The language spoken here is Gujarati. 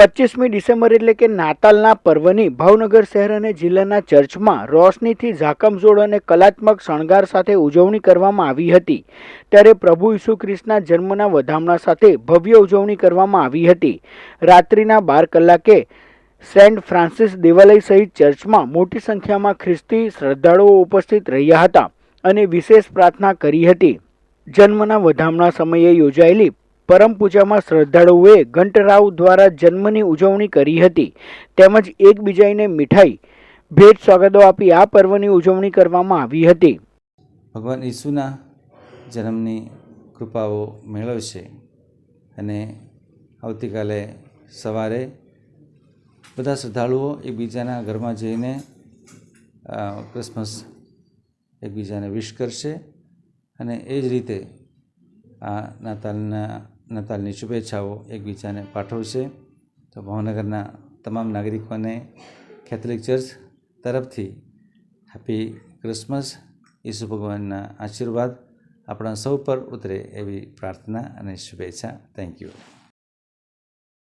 પચીસમી ડિસેમ્બર એટલે કે નાતાલના પર્વની ભાવનગર શહેર અને જિલ્લાના ચર્ચમાં રોશનીથી ઝાકમઝોળ અને કલાત્મક શણગાર સાથે ઉજવણી કરવામાં આવી હતી. ત્યારે પ્રભુ ઈસુ ખ્રિસ્તના જન્મના વધામણા સાથે ભવ્ય ઉજવણી કરવામાં આવી હતી. રાત્રિના બાર કલાકે સેન્ટ ફ્રાન્સિસ દેવાલય સહિત ચર્ચમાં મોટી સંખ્યામાં ખ્રિસ્તી શ્રદ્ધાળુઓ ઉપસ્થિત રહ્યા હતા અને વિશેષ પ્રાર્થના કરી હતી. જન્મના વધામણા સમયે યોજાયેલી પરમ પૂજામાં શ્રદ્ધાળુઓએ ઘંટરાવ દ્વારા જન્મની ઉજવણી કરી હતી. તેમજ એકબીજાને મીઠાઈ, ભેટ સ્વાગતો આપી આ પર્વની ઉજવણી કરવામાં આવી હતી. ભગવાન ઈસુના જન્મની કૃપાઓ મેળવશે અને આવતીકાલે સવારે બધા શ્રદ્ધાળુઓ એકબીજાના ઘરમાં જઈને ક્રિસમસ એકબીજાને વિશ કરશે અને એ જ રીતે આ નાતાલના નાતાલની શુભેચ્છાઓ એકબીજાને પાઠવશે. તો ભાવનગરના તમામ નાગરિકોને કેથલિક ચર્ચ તરફથી હેપી ક્રિસમસ, ઈસુ ભગવાનના આશીર્વાદ. આપણા સૌ પર ઉતરે એવી પ્રાર્થના અને શુભેચ્છા. Thank you.